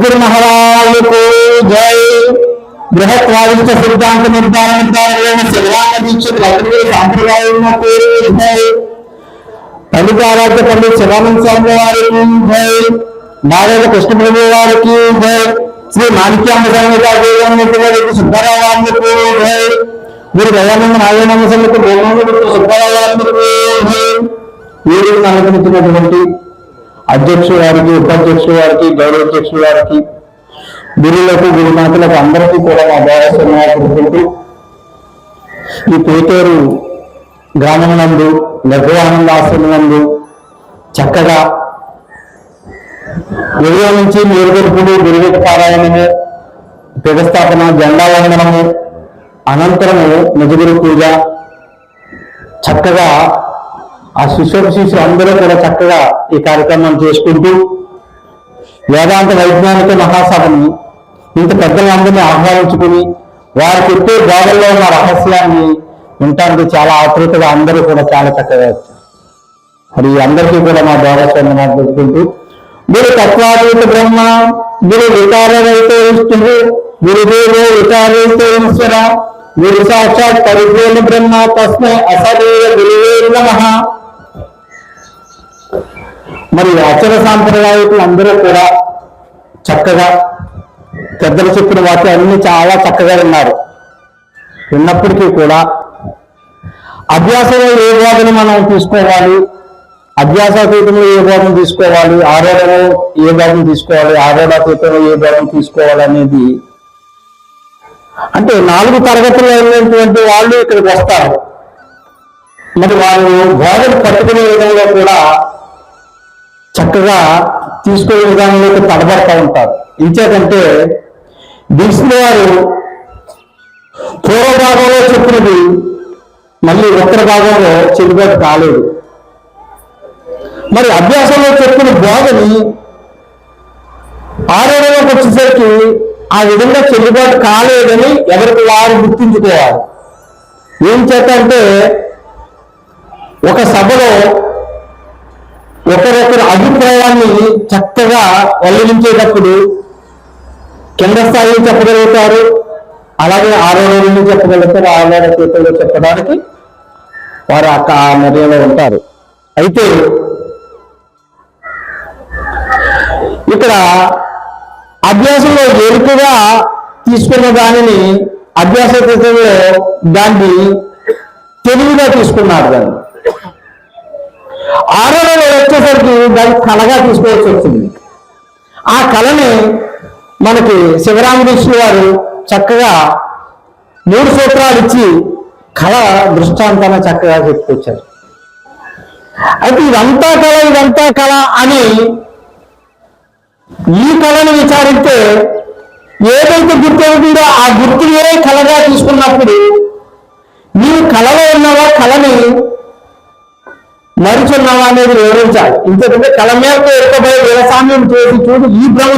సద్గురు మహారాజుకు జై బృహత్ వాదిత సిద్ధాంత నిర్ధారణ శివరామ దీక్షితులు అగ్ని సాంప్రదాయములకు జై పండితారాధ్య పండిత్ శివానంద స్వామి వారికి జై నారాయణ కృష్ణప్రభు వారికి జై శ్రీ మాణిక్యాంబ స్వామి గారికి సుబ్బారావు వారికి జై వీరు దయానంద నారాయణ స్వామికి గోవిందుడికి సుబ్బారావు వారికి జై వీరు నలకరించినటువంటి అధ్యక్షుల వారికి ఉపాధ్యక్షుడు వారికి గౌరవాధ్యక్షుల వారికి గురువులకు గురుమాతలకు అందరికీ కూడా మా భారతీయ ఈ పేటూరు గ్రామం నందు లఘువానంద ఆశ్రమం నందు చక్కగా ఉదయం నుంచి మేలుగొలుపుడు గురువుకి పారాయణము ప్రతిస్థాపన జెండా వందనము అనంతరము నిజగురు పూజ చక్కగా ఆ శిష్యుడు శిష్యులు అందరూ కూడా చక్కగా ఈ కార్యక్రమం చేసుకుంటూ వేదాంత వైజ్ఞానిక మహాసభని ఇంత పెద్దలందరినీ ఆహ్వానించుకుని వారు చెప్పే బోధల్లో ఉన్న రహస్యాన్ని వింటానికి చాలా ఆతృతగా అందరూ కూడా చాలా చక్కగా వచ్చారు. మరి అందరికీ కూడా మా దేవస్వామి పెట్టుకుంటూ మీరు తత్వాతీత బ్రహ్మ మీరు వికారైతే విష్ణువు గురుదేవో వికారైతే ఈశ్వర మీరు సాక్షాత్ పరిపూర్ణ బ్రహ్మ తస్మై అసదేవ గురువే నమః. మరి అచల సాంప్రదాయకులు అందరూ కూడా చక్కగా పెద్దలు చెప్పిన వాటి అన్ని చాలా చక్కగా విన్నారు. విన్నప్పటికీ కూడా అభ్యాసంలో ఏ బోధన మనం తీసుకోవాలి? అభ్యాసాతీతంలో ఏ బోధన తీసుకోవాలి? ఆరోగ్యంలో ఏ బోధన తీసుకోవాలి? ఆరోగ్యాతీతంలో ఏ బోధన తీసుకోవాలి అనేది అంటే నాలుగు తరగతుల్లో ఉన్నటువంటి వాళ్ళు ఇక్కడికి వస్తారు. మరి వారు బోధన పట్టుకునే విధంగా కూడా చక్కగా తీసుకునే విధానంలోకి తడబడతా ఉంటారు. ఇంచేతంటే దీక్షితుల వారు పూర్వభాగంలో చెప్పినది మళ్ళీ ఉత్తర భాగంలో చెల్లుబాటు కాలేదు. మరి అభ్యాసంలో చెప్పిన బోధని ఆరోగ్యంలోకి వచ్చేసరికి ఆ విధంగా చెల్లుబాటు కాలేదని ఎవరికి వారు గుర్తించుకోవాలి. ఏం చేత అంటే ఒక సభలో ఒకరొకరి అభిప్రాయాన్ని చక్కగా వెల్లడించేటప్పుడు కింద స్థాయిలో చెప్పగలుగుతారు. అలాగే ఆరో రోజులు చెప్పగలుగుతారు. ఆరో చేతుల్లో చెప్పడానికి వారు అక్క ఆ మర్యాదలో ఉంటారు. అయితే ఇక్కడ అభ్యాసంలో ఎరుకగా తీసుకున్న దానిని అభ్యాస క్రితంలో దాన్ని తెలివిగా తీసుకున్నారు దాన్ని. ఆరో నెల దాన్ని కళగా తీసుకోవాల్సి వచ్చింది ఆ కళని మనకి శివరామకృష్ణ వారు చక్కగా మూడు సూత్రాలు ఇచ్చి కళ దృష్టాంతాన్ని చక్కగా చెప్పుకొచ్చారు. అయితే ఇదంతా కళ ఇదంతా కళ అని ఈ కళను విచారిస్తే ఏదైతే గుర్తు అవుతుందో ఆ వేరే కళగా తీసుకున్నప్పుడు నీవు కళలో ఉన్నవా కళని నడుచున్నావా అనేది వివరించాలి. ఇంతకంటే కళ ఎక్కబోయే వ్యవసాయం చేసి చూడు ఈ భ్రమ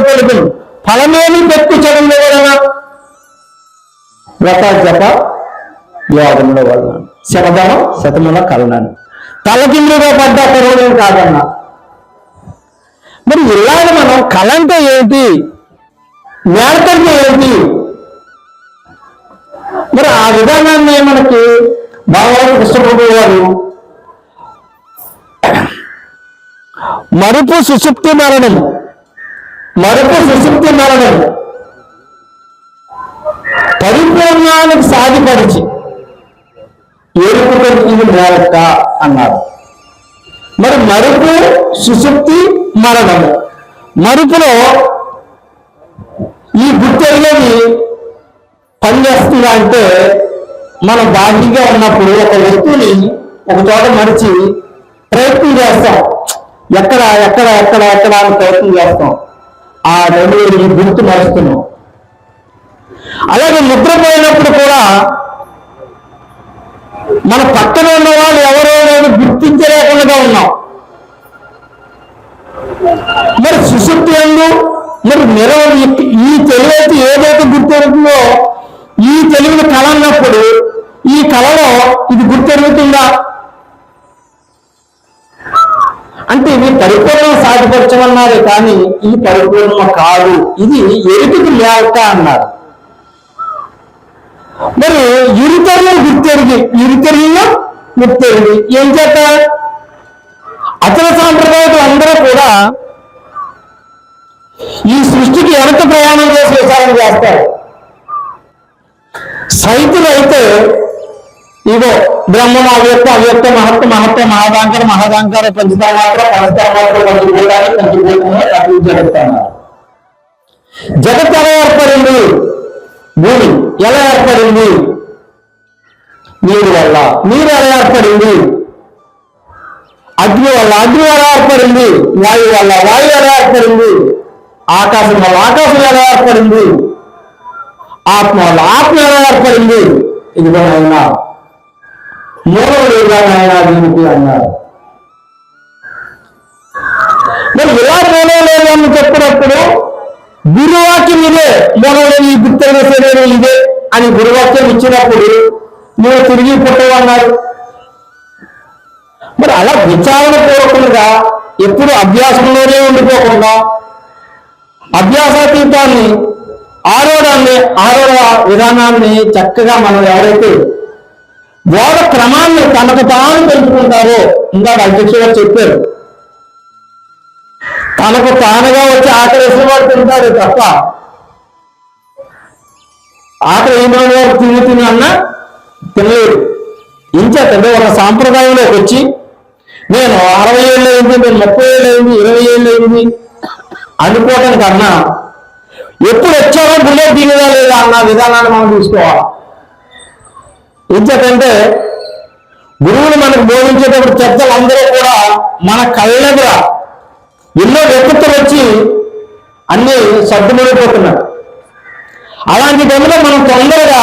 ఫలమేమి పెట్టుకోవడం లేదనా వ్రత జప యోగంలో వలన శతధనం శతముల కలనాన్ని. తలకిందుగా పడ్డ పర్వదం కాదన్నా? మరి ఇలాగ మనం కలంటే ఏంటి? నేర్కంటే ఏంటి? మరి ఆ విధానాన్ని మనకి భగవాన్ కృష్ణప్రభు గారు మరుపు సుషుప్తి మరణం మరుపు సుషుప్తి మరణం పరిపూర్ణానికి సాధిపరిచి ఏడుపు ఇది మేరక్క అన్నారు. మరి మరుపు సుషుప్తి మరణము. మరుపులో ఈ గుర్తెరిగేది పనిచేస్తుందా అంటే మనం బాహ్యంగా ఉన్నప్పుడు ఒక వస్తువుని ఒక చోట మరిచి ప్రయత్నం చేస్తాం. ఎక్కడ ఎక్కడ ఎక్కడ ఎక్కడ అని ప్రయత్నం చేస్తాం. ఆ రెండు ఈ గుర్తు మరుస్తున్నాం అలాగే నిద్రపోయినప్పుడు కూడా మన పక్కన ఉన్న వాళ్ళు ఎవరో నేను గుర్తించలేకుండా ఉన్నాం. మరి సుశక్తి ఎందు మరి నిరవ ఈ తెలివైతే ఏదైతే గుర్తెరుగుతుందో ఈ తెలివిని కళ అన్నప్పుడు ఈ కళలో ఇది గుర్తెరుగుతుందా? పరిపూర్ణ సాధపరచమన్నారే కానీ ఈ పరిపూర్ణ కాదు. ఇది ఎరుటికి లేక అన్నారు. మరి ఇరుతరులు గుర్తెరిగి ఇరుతరుల్లో గుర్తెరిగి ఏం చేత? అచల సాంప్రదాయాలు అందరూ కూడా ఈ సృష్టికి ఎంత ప్రయాణం చేసి విచారణ చేస్తారు. సైతులు అయితే ఇగో బ్రహ్మం అవ్యక్త అవ్యక్త మహత్వ మహత్వ మహాదాంకర మహాదాంకర పంచతామాత్ర పంచతామాత్ర జగత్ ఎలా ఏర్పడింది? భూమి ఎలా ఏర్పడింది? నీరు వల్ల. నీరు ఎలా ఏర్పడింది? అగ్ని వల్ల. అగ్ని ఎలా ఏర్పడింది? వాయువు వల్ల. వాయువు ఎలా ఏర్పడింది? ఆకాశం వల్ల. ఆకాశం ఎలా ఏర్పడింది? ఆత్మ వల్ల. ఆత్మ ఎలా ఏర్పడింది? ఇది కూడా ఆయన లేదా దీనికి అన్నారు. మరి ఇలా మూలలేదు అని చెప్పినప్పుడు గురువాక్యం ఇదే. మూలవుడు ఈ గుర్తైన శరీరం ఇదే అని గురువాక్యం ఇచ్చినప్పుడు నువ్వు తిరిగి పుట్టవన్నారు మరి అలా విచారణ పూర్వకంగా ఎప్పుడు అభ్యాసంలోనే ఉండిపోకుండా అభ్యాసాతీతాన్ని ఆరోడాన్ని ఆరోడ విధానాన్ని చక్కగా మనం ఎవరైతే గోడ క్రమాన్ని తనకు తాను తెలుసుకుంటారో ఇందాక అధ్యక్షుడు గారు చెప్పారు. తనకు తానుగా వచ్చి ఆకలి వాడు తింటాడు తప్ప ఆకలి అయిన వాడు తిని తిని అన్నా తినలేడు ఇంచేతంటే ఒక సాంప్రదాయంలోకి వచ్చి నేను అరవై ఏళ్ళు అయింది నేను ముప్పై ఏళ్ళు అయింది ఇరవై ఏళ్ళు అయింది అనుకోవటం కన్నా ఎప్పుడు వచ్చారో బుల్లెట్ దిగదా లేదా అన్న విధానాన్ని మనం తీసుకోవాలి ఇంచేతంటే గురువులు మనకు బోధించేటప్పుడు చర్చలు అందరూ కూడా మన కళ్ళెదుర ఎన్నో వ్యక్తులు వచ్చి అన్ని సర్దుమడిపోతున్నారు అలాంటి టైంలో మనం తొందరగా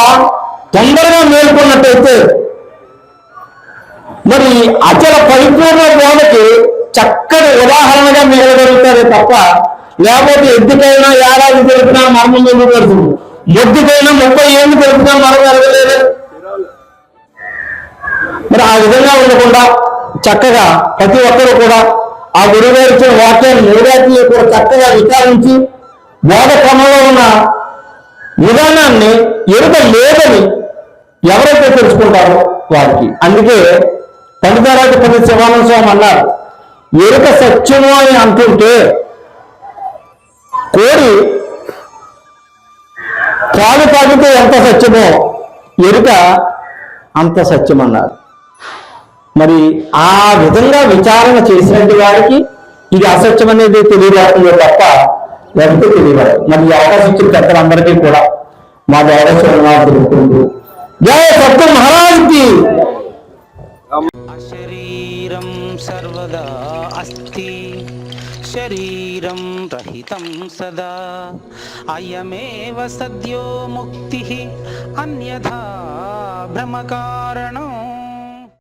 తొందరగా మేల్కొన్నట్టయితే మరి అచల పరిపూర్ణ బోధకి చక్కటి ఉదాహరణగా మిగలగలుగుతారే తప్ప లేకపోతే ఎద్దుకైనా ఏడాది తెలిపినా మరణం పెడుతుంది ఎద్దుకైనా ముప్పై ఏళ్ళు తెలిపినా మరణం జరగలేదు. మరి ఆ విధంగా ఉండకుండా చక్కగా ప్రతి ఒక్కరు కూడా ఆ గురువు ఇచ్చిన వాక్యాన్ని మూడాటిని కూడా చక్కగా విచారించి బోధ క్రమంలో ఉన్న విధానాన్ని ఎరుక లేదని ఎవరైతే తెలుసుకుంటారో వారికి. అందుకే పండితారాటి పది శివానంద స్వామి అన్నారు ఎరుక సత్యము అని అంటుంటే కోడి పాలు తాగితే ఎంత సత్యమో ఎరుక అంత సత్యం అన్నారు మరి ఆ విధంగా విచారణ చేసినట్టు వారికి ఇది అసత్యం అనేది తెలియలేకుండా తప్ప ఎవరికి తెలియదు. మరి ఈ అవకాశం ఇచ్చిన పెద్దలందరికీ కూడా మా దేవేశ్వర తెలుపుకుంటూ. జయ సత్య మహారాజ్కి! శరీరం సర్వదా అస్తి. శరీరం రహితం సదా. అయమేవ సద్యో ముక్తి. అన్యథా భ్రమ కారణం